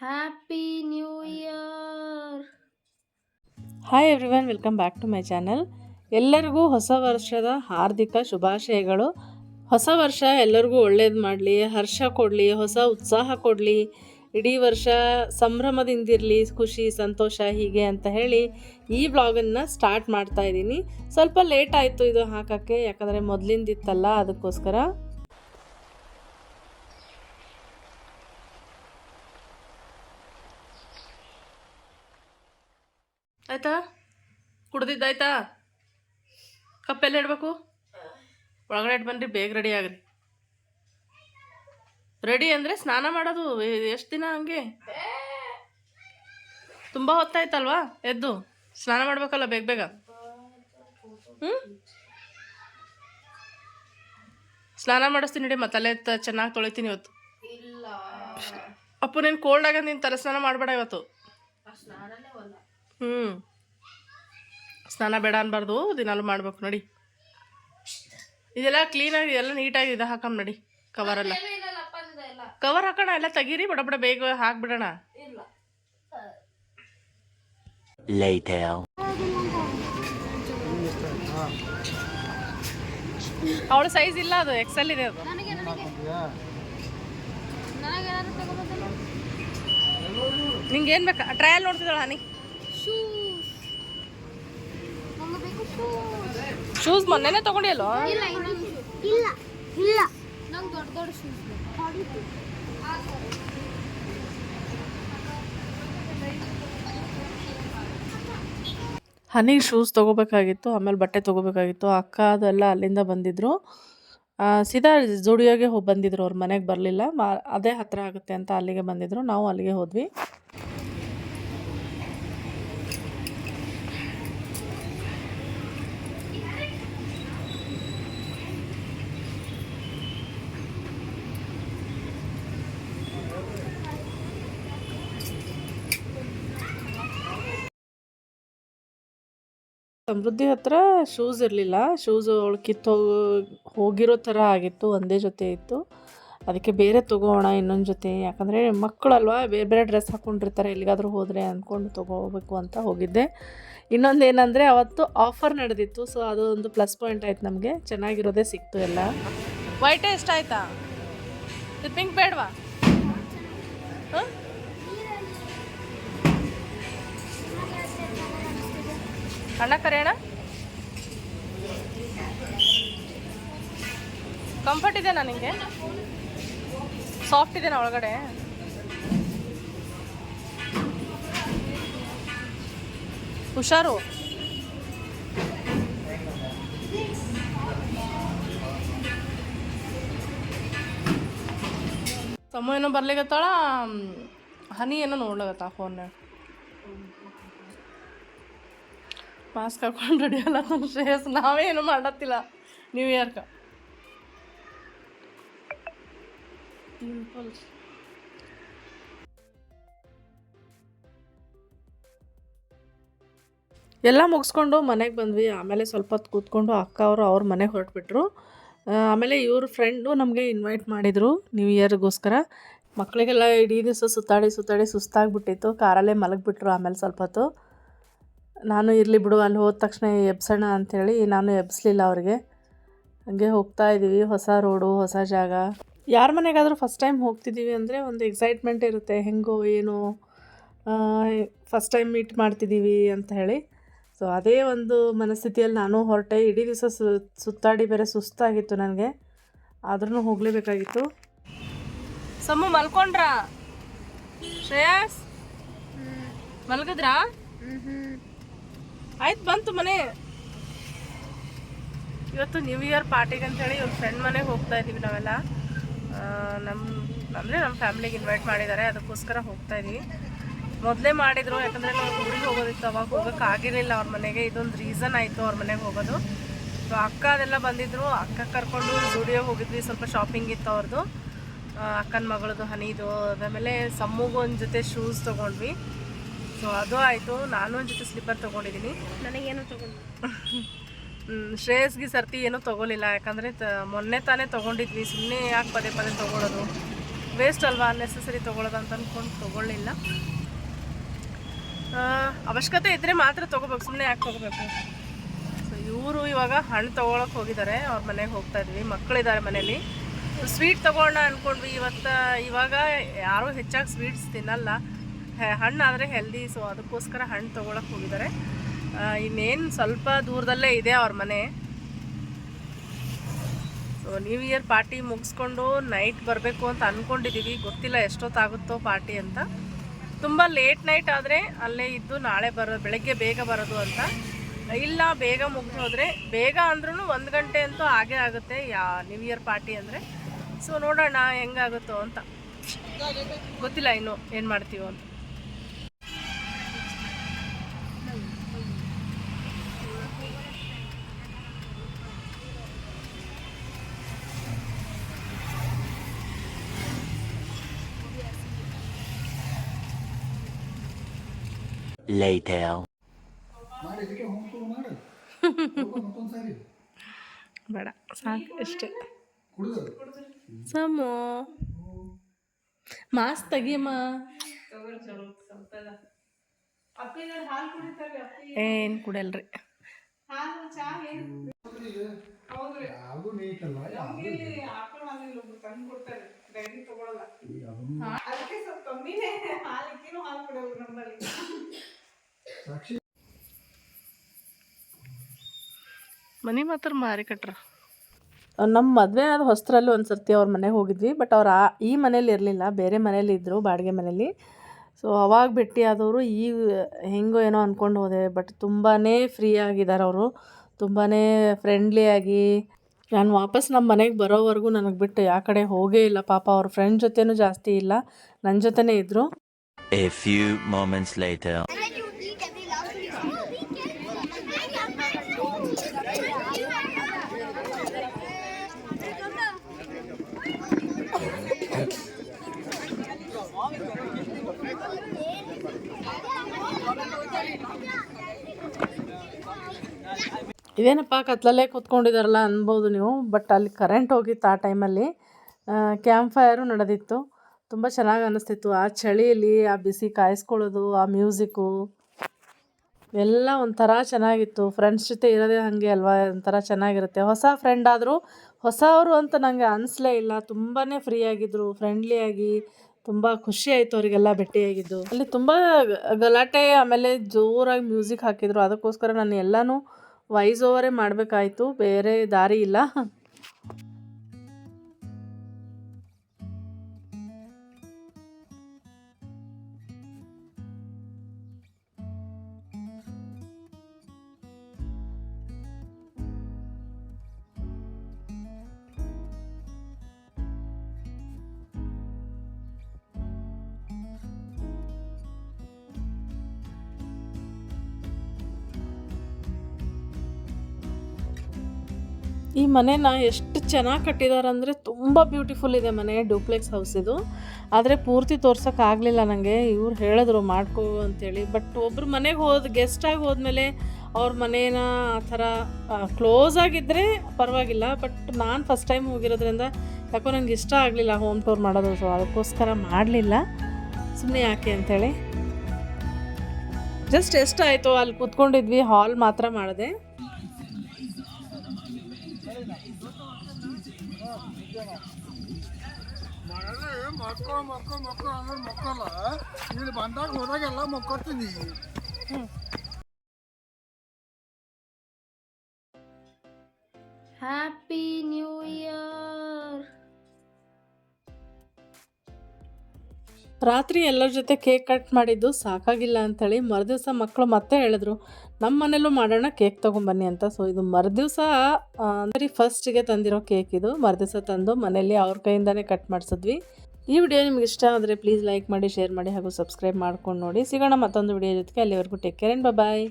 Happy new year hi everyone welcome back to my channel ಎಲ್ಲರಿಗೂ ಹೊಸ ವರ್ಷದ ಹಾರ್ದಿಕ ಶುಭಾಶಯಗಳು. ಹೊಸ ವರ್ಷ ಎಲ್ಲರಿಗೂ ಒಳ್ಳೇದು ಮಾಡಲಿ ಹರ್ಷ ಕೊಡಲಿ ಹೊಸ ಉತ್ಸಾಹ ಕೊಡಲಿ. ಇಡೀ ವರ್ಷ ಸಂಭ್ರಮದಿಂದಿರಲಿ ಖುಷಿ ಸಂತೋಷ ಹೀಗೆ ಅಂತ ಹೇಳಿ ಈ ಬ್ಲಾಗನ್ನು ಸ್ಟಾರ್ಟ್ ಮಾಡ್ತಾ ಇದ್ದೀನಿ. ಸ್ವಲ್ಪ ಲೇಟ್ ಆಯಿತು ಇದು ಹಾಕೋಕ್ಕೆ ಯಾಕಂದರೆ ಮೊದಲಿಂದಿತ್ತಲ್ಲ ಅದಕ್ಕೋಸ್ಕರ. ಆಯ್ತಾ ಕುಡ್ದಿದ್ದಾಯ್ತಾ? ಕಪ್ಪೆಲ್ಲ ಇಡಬೇಕು ಒಳಗಡೆ ಇಟ್ಟು ಬನ್ರಿ ಬೇಗ ರೆಡಿ ಆಗ್ರಿ. ರೆಡಿ ಅಂದರೆ ಸ್ನಾನ ಮಾಡೋದು ಎಷ್ಟು ದಿನ ಹಂಗೆ? ತುಂಬ ಹೊತ್ತಾಯ್ತಲ್ವಾ ಎದ್ದು? ಸ್ನಾನ ಮಾಡ್ಬೇಕಲ್ಲ ಬೇಗ ಬೇಗ? ಹ್ಞೂ ಸ್ನಾನ ಮಾಡಿಸ್ತೀನಿ ನೋಡಿ ಮತ್ತೆ ತಲೆ ಚೆನ್ನಾಗಿ ತೊಳಿತೀನಿ ಇವತ್ತು. ಅಪ್ಪು ನೀನು ಕೋಲ್ಡ್ ಆಗ ನೀನು ತಲೆ ಸ್ನಾನ ಮಾಡಬೇಡ ಇವತ್ತು. ಹ್ಞೂ ಸ್ನಾನ ಬೇಡ ಅನ್ಬಾರ್ದು ದಿನಾಲು ಮಾಡ್ಬೇಕು ನೋಡಿ. ಇದೆಲ್ಲ ಕ್ಲೀನಾಗಿ ಎಲ್ಲ ನೀಟಾಗಿ ಇದು ಹಾಕಮ್ ನೋಡಿ ಕವರೆಲ್ಲ ಎಲ್ಲ. ಕವರ್ ಹಾಕೋಣ ಎಲ್ಲ ತೆಗೀರಿ ಬಡ ಬಡ ಬೇಗ ಹಾಕ್ಬಿಡೋಣ. ಅವಳ ಸೈಜ್ ಇಲ್ಲ ಅದು ಎಕ್ಸೆಲ್ ಇದೆ ಅದು. ನಿಂಗೆ ಏನು ಬೇಕಾ? ಟ್ರಯಲ್ ನೋಡ್ತಿದ್ದಾಳ ಹನಿ? ಶೂಸ್ ಮೊನ್ನೆನೆ ತಗೊಂಡಿ ಅಲ್ವಾ ಶೂಸ್ ಮೊನ್ನೆನೇ ತಗೊಂಡಿಯಲ್ಲೋ ಇಲ್ಲ ಇಲ್ಲ. ಇಲ್ಲ ನಂಗೆ ದೊಡ್ಡ ದೊಡ್ಡ ಶೂಸ್ ಹನಿ ಹನಿಗೆ ಶೂಸ್ ತೊಗೋಬೇಕಾಗಿತ್ತು ಆಮೇಲೆ ಬಟ್ಟೆ ತೊಗೋಬೇಕಾಗಿತ್ತು. ಅಕ್ಕ ಅದೆಲ್ಲ ಅಲ್ಲಿಂದ ಬಂದಿದ್ದರು ಆ, ಸೀದಾ ಜುಡಿಯೋಗೆ ಹೋಗಿ ಬಂದಿದ್ರು ಅವ್ರ ಮನೆಗೆ ಬರಲಿಲ್ಲ. ಮಾ ಅದೇ ಹತ್ತಿರ ಆಗುತ್ತೆ ಅಂತ ಅಲ್ಲಿಗೆ ಬಂದಿದ್ರು. ನಾವು ಅಲ್ಲಿಗೆ ಹೋದ್ವಿ. ಸಮೃದ್ಧಿ ಹತ್ರ ಶೂಸ್ ಇರಲಿಲ್ಲ. ಶೂಸ್ ಅವಳು ಕಿತ್ತು, ಹೋಗಿರೋ ಥರ ಆಗಿತ್ತು, ಒಂದೇ ಜೊತೆ ಇತ್ತು. ಅದಕ್ಕೆ ಬೇರೆ ತೊಗೋಣ ಇನ್ನೊಂದು ಜೊತೆ. ಯಾಕಂದರೆ ಮಕ್ಕಳಲ್ವಾ, ಬೇರೆ ಬೇರೆ ಡ್ರೆಸ್ ಹಾಕ್ಕೊಂಡಿರ್ತಾರೆ ಎಲ್ಲಿಗಾದರೂ ಹೋದರೆ ಅಂದ್ಕೊಂಡು ತೊಗೋಬೇಕು ಅಂತ ಹೋಗಿದ್ದೆ. ಇನ್ನೊಂದು ಏನಂದರೆ ಅವತ್ತು ಆಫರ್ ನಡೆದಿತ್ತು ಸೊ ಅದು ಒಂದು ಪ್ಲಸ್ ಪಾಯಿಂಟ್ ಆಯ್ತು ನಮಗೆ. ಚೆನ್ನಾಗಿರೋದೇ ಸಿಕ್ತು ಎಲ್ಲ. ವೈಟೇ ಇಷ್ಟ ಆಯ್ತಾ ಪಿಂಕ್ ಬೇಡವಾ? ಹಾಂ? ಅಣ್ಣ ಕರೆಯೋಣ ಕಂಫರ್ಟ್ ಇದೆನಾ ನಿಮಗೆ ಸಾಫ್ಟ್ ಇದೆನಾ ಒಳಗಡೆ? ಹುಷಾರು. ತಮ್ಮ ಏನೋ ಬರ್ಲಿಕತ್ತಾಳ, ಹನಿ ಏನೋ ನೋಡ್ಲಾಗತ್ತ ಫೋನ್ನಾಗ ಮಾಸ್ಕ್ ಹಾಕೊಂಡು ರೆಡಿ ಅಲ್ಲ ಶ್ರೇಯಸ್ ನಾವೇನು ಮಾಡತ್ತಿಲ್ಲ. ನ್ಯೂ ಇಯರ್ಕ ಎಲ್ಲ ಮುಗಿಸ್ಕೊಂಡು ಮನೆಗೆ ಬಂದ್ವಿ. ಆಮೇಲೆ ಸ್ವಲ್ಪ ಹೊತ್ತು ಕೂತ್ಕೊಂಡು ಅಕ್ಕ ಅವರು ಅವ್ರ ಮನೆಗೆ ಹೊರಟ್ಬಿಟ್ರು. ಆಮೇಲೆ ಇವ್ರ ಫ್ರೆಂಡು ನಮಗೆ ಇನ್ವೈಟ್ ಮಾಡಿದರು ನ್ಯೂ ಇಯರ್ಗೋಸ್ಕರ ಮಕ್ಕಳಿಗೆಲ್ಲ ಇಡೀ ದಿವಸ ಸುತ್ತಾಡಿ ಸುತ್ತಾಡಿ ಸುಸ್ತಾಗಿಬಿಟ್ಟಿತ್ತು. ಕಾರಲ್ಲೇ ಮಲಗಿಬಿಟ್ರು ಆಮೇಲೆ ಸ್ವಲ್ಪ ಹೊತ್ತು. ನಾನು ಇರಲಿ ಬಿಡು ಅಲ್ಲಿ ಹೋದ ತಕ್ಷಣ ಎಬ್ಸೋಣ ಅಂಥೇಳಿ ನಾನು ಎಬ್ಸ್ಲಿಲ್ಲ ಅವ್ರಿಗೆ. ಹಾಗೆ ಹೋಗ್ತಾ ಇದ್ದೀವಿ ಹೊಸ ರೋಡು ಹೊಸ ಜಾಗ. ಯಾರ ಮನೆಗಾದರೂ ಫಸ್ಟ್ ಟೈಮ್ ಹೋಗ್ತಿದ್ದೀವಿ ಅಂದರೆ ಒಂದು ಎಕ್ಸೈಟ್ಮೆಂಟ್ ಇರುತ್ತೆ ಹೆಂಗೋ ಏನು ಫಸ್ಟ್ ಟೈಮ್ ಮೀಟ್ ಮಾಡ್ತಿದ್ದೀವಿ ಅಂತ ಹೇಳಿ. ಸೊ ಅದೇ ಒಂದು ಮನಸ್ಥಿತಿಯಲ್ಲಿ ನಾನು ಹೊರಟೆ ಇಡೀ ದಿವಸ ಸುತ್ತಾಡಿ ಬೇರೆ ಸುಸ್ತಾಗಿತ್ತು ನನಗೆ. ಆದ್ರೂ ಹೋಗಲೇಬೇಕಾಗಿತ್ತು. ಸಮ್ಮು ಮಲ್ಕೊಂಡ್ರಾ? ಶ್ರೇಯಸ್? ಮಲ್ಗದ್ರಾ? ಆಯ್ತು, ಬಂತು ಮನೆ. ಇವತ್ತು ನ್ಯೂ ಇಯರ್ ಪಾರ್ಟಿಗೆ ಅಂತೇಳಿ ಇವ್ರ ಫ್ರೆಂಡ್ ಮನೆಗೆ ಹೋಗ್ತಾ ಇದ್ದೀವಿ ನಾವೆಲ್ಲ. ನಮ್ಮ ಅಂದರೆ ನಮ್ಮ ಫ್ಯಾಮಿಲಿಗೆ ಇನ್ವೈಟ್ ಮಾಡಿದ್ದಾರೆ ಅದಕ್ಕೋಸ್ಕರ ಹೋಗ್ತಾ ಇದ್ದೀವಿ ಮೊದಲೇ ಮಾಡಿದರು, ಯಾಕಂದರೆ ನಾವು ಊರಿಗೆ ಹೋಗೋದಿತ್ತು, ಅವಾಗ ಹೋಗೋಕೆ ಆಗಿರಲಿಲ್ಲ ಅವ್ರ ಮನೆಗೆ. ಇದೊಂದು ರೀಸನ್ ಆಯಿತು ಅವ್ರ ಮನೆಗೆ ಹೋಗೋದು. ಸೊ ಅಕ್ಕ ಅದೆಲ್ಲ ಬಂದಿದ್ದರು ಅಕ್ಕ ಕರ್ಕೊಂಡು ಸ್ಟುಡಿಯೋ ಹೋಗಿದ್ವಿ, ಸ್ವಲ್ಪ ಶಾಪಿಂಗ್ ಇತ್ತು ಅವ್ರದ್ದು ಅಕ್ಕನ ಮಗಳದು, ಹನಿದು, ಅದಾದಮೇಲೆ ಸಮ್ಮಗೂ ಒಂದು ಜೊತೆ ಶೂಸ್ ತೊಗೊಂಡ್ವಿ. ಸೊ ಅದು ಆಯಿತು. ನಾನು ಒಂದು ಜೊತೆ ಸ್ಲಿಪ್ಪರ್ ತೊಗೊಂಡಿದ್ದೀನಿ ನನಗೇನು ತೊಗೊಂಡು ಶ್ರೇಯಸ್ಗೆ ಸರ್ತಿ ಏನೂ ತೊಗೊಲಿಲ್ಲ ಯಾಕಂದರೆ ತ ಮೊನ್ನೆ ತಾನೇ ತೊಗೊಂಡಿದ್ವಿ. ಸುಮ್ಮನೆ ಯಾಕೆ ಪದೇ ಪದೇ ತೊಗೊಳೋದು? ವೇಸ್ಟ್ ಅಲ್ವಾ? ಅನ್ನೆಸೆಸರಿ ತೊಗೊಳೋದು ಅಂತ ಅಂದ್ಕೊಂಡು ತೊಗೊಳ್ಳಿಲ್ಲ. ಅವಶ್ಯಕತೆ ಇದ್ದರೆ ಮಾತ್ರ ತೊಗೋಬೇಕು. ಸುಮ್ಮನೆ ಯಾಕೆ ತೊಗೋಬೇಕು? ಸೊ ಇವರು ಇವಾಗ ಹಣ್ಣು ತೊಗೊಳಕ್ಕೆ ಹೋಗಿದ್ದಾರೆ ಅವ್ರ ಮನೆಗೆ ಹೋಗ್ತಾ ಇದ್ವಿ. ಮಕ್ಕಳಿದ್ದಾರೆ ಮನೇಲಿ. ಸ್ವೀಟ್ ತೊಗೊಳ್ಳೋಣ ಅಂದ್ಕೊಂಡ್ವಿ ಇವತ್ತು ಇವಾಗ ಯಾರೂ ಹೆಚ್ಚಾಗಿ ಸ್ವೀಟ್ಸ್ ತಿನ್ನಲ್ಲ. ಹಣ್ಣಾದರೆ ಹೆಲ್ದಿ ಸೊ ಅದಕ್ಕೋಸ್ಕರ ಹಣ್ಣು ತೊಗೊಳಕ್ಕೆ ಹೋಗಿದ್ದಾರೆ. ಇನ್ನೇನು ಸ್ವಲ್ಪ ದೂರದಲ್ಲೇ ಇದೆ ಅವ್ರ ಮನೆ. ಸೊ ನ್ಯೂ ಇಯರ್ ಪಾರ್ಟಿ ಮುಗಿಸ್ಕೊಂಡು ನೈಟ್ ಬರಬೇಕು ಅಂತ ಅಂದ್ಕೊಂಡಿದ್ದೀವಿ ಗೊತ್ತಿಲ್ಲ ಎಷ್ಟೊತ್ತಾಗುತ್ತೋ ಪಾರ್ಟಿ ಅಂತ. ತುಂಬ ಲೇಟ್ ನೈಟ್ ಆದರೆ ಅಲ್ಲೇ ಇದ್ದು ನಾಳೆ ಬರೋ, ಬೆಳಗ್ಗೆ ಬೇಗ ಬರೋದು ಅಂತ. ಇಲ್ಲ, ಬೇಗ ಮುಗಿದು ಹೋದರೆ ಬೇಗ ಅಂದ್ರೂ ಒಂದು ಗಂಟೆ ಅಂತೂ ಆಗೇ ಆಗುತ್ತೆ ಯಾ ನ್ಯೂ ಇಯರ್ ಪಾರ್ಟಿ ಅಂದರೆ. ಸೊ ನೋಡೋಣ ಹೆಂಗಾಗುತ್ತೋ ಅಂತ. ಗೊತ್ತಿಲ್ಲ ಇನ್ನು ಏನು ಮಾಡ್ತೀವೋ ಅಂತ. Later. ಬೇಡ ಸಾಕು ಅಷ್ಟೇ ಸಮೋ. ಮಾಸ್ ತೆಗಿಯಮ್ಮ. ಏನು ಕುಡಿಯಲ್ರಿ? ಯಾವುದು ನೀಟಲ್ಲ ಹಾಲು ಸಾಕ್ಷಿ ಮನೆ ಮಾತ್ರ ಮಾರಿ ಕಟ್ರ. ನಮ್ಮ ಮದುವೆ ಆದ ಹೊಸರಲ್ಲಿ ಒಂದು ಸರ್ತಿ ಅವ್ರ ಮನೆಗೆ ಹೋಗಿದ್ವಿ ಬಟ್ ಅವ್ರು ಆ ಈ ಮನೇಲಿ ಇರಲಿಲ್ಲ ಬೇರೆ ಮನೇಲಿ ಇದ್ದರು ಬಾಡಿಗೆ ಮನೇಲಿ. ಸೊ ಅವಾಗ ಭೇಟಿ ಆದವರು ಈ ಹೆಂಗೋ ಏನೋ ಅಂದ್ಕೊಂಡು ಹೋದೆ ಬಟ್ ತುಂಬಾ ಫ್ರೀ ಆಗಿದ್ದಾರೆ ಅವರು. ತುಂಬಾ ಫ್ರೆಂಡ್ಲಿಯಾಗಿ ನಾನು ವಾಪಸ್ ನಮ್ಮ ಮನೆಗೆ ಬರೋವರೆಗೂ ನನಗೆ ಬಿಟ್ಟು ಯಾವ ಕಡೆ ಹೋಗೇ ಇಲ್ಲ ಪಾಪ ಅವ್ರ ಫ್ರೆಂಡ್ ಜೊತೆನೂ ಜಾಸ್ತಿ ಇಲ್ಲ ನನ್ನ ಜೊತೆನೇ ಇದ್ದರು ಇದೇನಪ್ಪ, ಕತ್ಲಲ್ಲೇ ಕೂತ್ಕೊಂಡಿದ್ದಾರಲ್ಲ ಅನ್ಬೋದು ನೀವು ಬಟ್ ಅಲ್ಲಿ ಕರೆಂಟ್ ಹೋಗಿತ್ತು ಆ ಟೈಮಲ್ಲಿ ಕ್ಯಾಂಪ್ ಫೈರು ನಡೆದಿತ್ತು. ತುಂಬ ಚೆನ್ನಾಗಿ ಅನ್ನಿಸ್ತಿತ್ತು ಆ ಚಳಿಯಲ್ಲಿ ಆ ಬಿಸಿ ಕಾಯಿಸ್ಕೊಳ್ಳೋದು, ಆ ಮ್ಯೂಸಿಕ್ಕು ಎಲ್ಲ ಒಂಥರ ಚೆನ್ನಾಗಿತ್ತು. ಫ್ರೆಂಡ್ಸ್ ಜೊತೆ ಇರೋದೇ ಹಾಗೆ ಅಲ್ವಾ, ಒಂಥರ ಚೆನ್ನಾಗಿರುತ್ತೆ. ಹೊಸ ಫ್ರೆಂಡ್ ಆದರೂ, ಹೊಸವರು ಅಂತ ನನಗೆ ಅನಿಸ್ಲೇ ಇಲ್ಲ. ತುಂಬಾ ಫ್ರೀ ಆಗಿದ್ದರು ಫ್ರೆಂಡ್ಲಿಯಾಗಿ ತುಂಬ ಖುಷಿ ಆಯಿತು ಅವರಿಗೆಲ್ಲ ಭೇಟಿಯಾಗಿದ್ದು ಅಲ್ಲಿ ತುಂಬ ಗಲಾಟೆ, ಆಮೇಲೆ ಜೋರಾಗಿ ಮ್ಯೂಸಿಕ್ ಹಾಕಿದ್ರು. ಅದಕ್ಕೋಸ್ಕರ ನಾನು ಎಲ್ಲನೂ ವಾಯ್ಸ್ ಓವರೇ ಮಾಡಬೇಕಾಯ್ತು ಬೇರೆ ದಾರಿ ಇಲ್ಲ. ಈ ಮನೆನ ಎಷ್ಟು ಚೆನ್ನಾಗಿ ಕಟ್ಟಿದ್ದಾರೆ ಅಂದರೆ ತುಂಬ ಬ್ಯೂಟಿಫುಲ್ ಇದೆ ಮನೆ ಡೂಪ್ಲೆಕ್ಸ್ ಹೌಸ್ ಇದು. ಆದರೆ ಪೂರ್ತಿ ತೋರ್ಸೋಕ್ಕಾಗಲಿಲ್ಲ ನನಗೆ ಇವ್ರು ಹೇಳಿದ್ರು ಮಾಡ್ಕೋ ಅಂಥೇಳಿ ಬಟ್ ಒಬ್ರು ಮನೆಗೆ ಹೋದ ಗೆಸ್ಟಾಗಿ ಹೋದ್ಮೇಲೆ ಅವ್ರ ಮನೇನ ಆ ಥರ ಕ್ಲೋಸ್ ಆಗಿದ್ದರೆ ಪರವಾಗಿಲ್ಲ. ಬಟ್ ನಾನು ಫಸ್ಟ್ ಟೈಮ್ ಹೋಗಿರೋದ್ರಿಂದ ಯಾಕೋ ನನಗೆ ಇಷ್ಟ ಆಗಲಿಲ್ಲ ಹೋಮ್ ಟೂರ್ ಮಾಡೋದು. ಸೊ ಅದಕ್ಕೋಸ್ಕರ ಮಾಡಲಿಲ್ಲ. ಸುಮ್ಮನೆ ಯಾಕೆ ಅಂಥೇಳಿ ಜಸ್ಟ್ ಎಷ್ಟಾಯಿತು ಅಲ್ಲಿ ಕೂತ್ಕೊಂಡಿದ್ವಿ ಹಾಲ್ ಮಾತ್ರ ಮಾಡಿದೆ. ಮಕ್ಕಳು ಮಕ್ಕಳು ಮಕ್ಕಳು ಅಂದ್ರೆ ಮಕ್ಕಳ ಇಲ್ಲಿ ಬಂದಾಗ ಹೋದಾಗೆಲ್ಲ ಮಕ್ಕೊಡ್ತೀನಿ. ಹ್ಯಾಪಿ ನ್ಯೂ ಇಯರ್ ರಾತ್ರಿ ಎಲ್ಲರ ಜೊತೆ ಕೇಕ್ ಕಟ್ ಮಾಡಿದ್ದು ಸಾಕಾಗಿಲ್ಲ ಅಂಥೇಳಿ ಮರುದಿವಸ ಮಕ್ಕಳು ಮತ್ತೆ ಹೇಳಿದ್ರು ನಮ್ಮ ಮನೇಲೂ ಮಾಡೋಣ ಕೇಕ್ ತೊಗೊಂಬನ್ನಿ ಅಂತ. ಸೊ ಇದು ಮರುದಿವಸ ಅಂದರೆ ಫಸ್ಟಿಗೆ ತಂದಿರೋ ಕೇಕ್ ಇದು. ಮರುದಿವಸ ತಂದು ಮನೇಲಿ ಅವ್ರ ಕೈಯಿಂದನೇ ಕಟ್ ಮಾಡಿಸಿದ್ವಿ. ಈ ವಿಡಿಯೋ ನಿಮ್ಗೆ ಇಷ್ಟ ಆದರೆ ಪ್ಲೀಸ್ ಲೈಕ್ ಮಾಡಿ ಶೇರ್ ಮಾಡಿ ಹಾಗೂ ಸಬ್ಸ್ಕ್ರೈಬ್ ಮಾಡ್ಕೊಂಡು ನೋಡಿ. ಸಿಗೋಣ ಮತ್ತೊಂದು ವಿಡಿಯೋ ಜೊತೆಗೆ, ಅಲ್ಲಿವರೆಗೂ ಟೇಕ್ ಕೇರ್ ಆ್ಯಂಡ್ ಬಾಯ್